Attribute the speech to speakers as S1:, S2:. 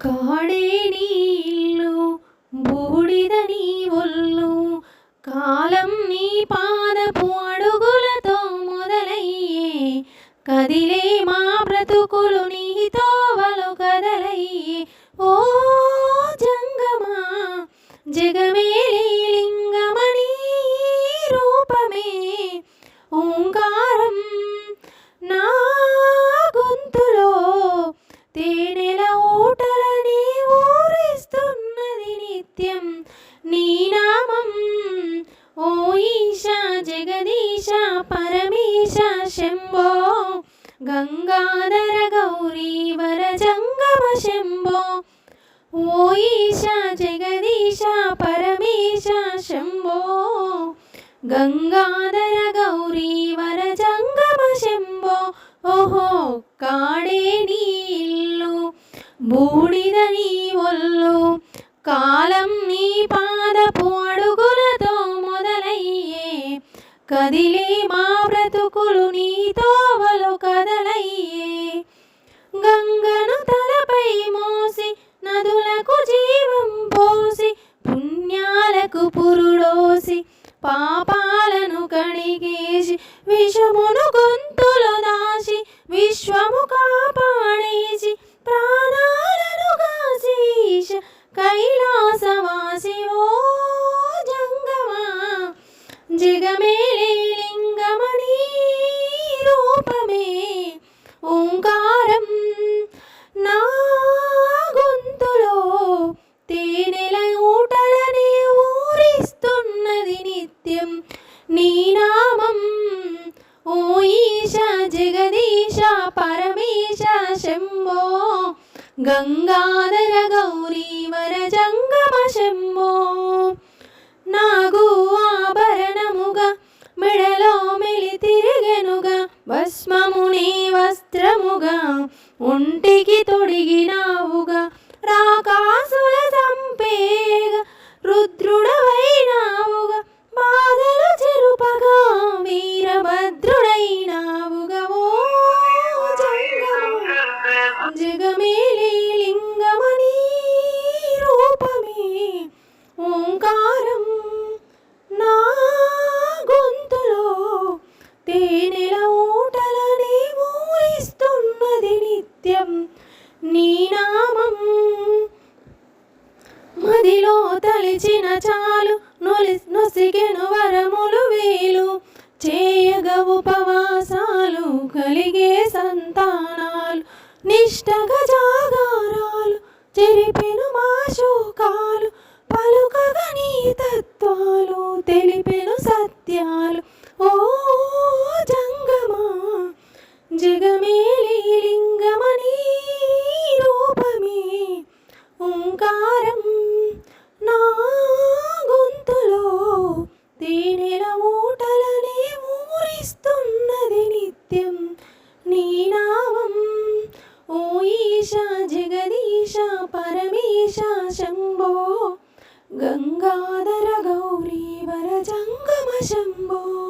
S1: కాడే నీ బూడిద నీ ఒళ్ళు కాలం నీ పాదపు అడుగులతో మొదలయ్యే కదిలే గంగాధర గౌరీ వర జంగమ శంభో ఓ ఈశా జగదీశ పరమేశ శంభో గంగాధర గౌరీ వర జంగమ శంభో ఓహో కాడే నీ ఇల్లు బూడిద నీ ఒళ్ళు కాలం నీ పాదపు అడుగులతో మొదలయ్యే కదిలే మా బ్రతుకులు నీతో నదులకు జీవం పోసి పుణ్యాలకు పురుడోసి పాపాలను కణిగేసి విషమును గొంతులు దాచి విశ్వము కాపాడేసి ప్రాణాలను కాశీష కైలాసవాసి ఓ జంగమా జగమేలి లింగమణి రూపమే ఓంకా సత్యం నిత్యం నీ నామం. ఓ ఈశ జగదీశ పరమేశ శంభో. గంగాధర గౌరీ వర జంగమ శంభో. నాగు ఆభరణముగా మెడలో మెలి తిరిగెనుగా భస్మముని వస్త్రముగా ఒంటికి తొడిగినావుగా రాకాసుల సంపేగ రుద్రుడవైనావుగా ఓంకారం నా గొంతులో తేనెల ఊటలని ఊరిస్తున్నది నిత్యం. నీ నామం మదిలో తలిచిన చాలు నొలి నొసిగెను వరములు వేలు. చేయగ ఉపవాసాలు కలిగే సంతానాలు. నిష్టగా జాగారాలు చెరిపెను మా శోకాలు. తత్వాలు తెలిపెను సత్యాలు. ఓ జంగమా జగమేలి లింగమణి రూపమే. ఓంకారం నా గొంతులో తేనెల ఊటలనే ఊరిస్తున్నది నిత్యం. నీ నామం ఓ ఈశ జగదీశ పరమేశ गङ्गाधर गौरी वरजङ्गम शम्भो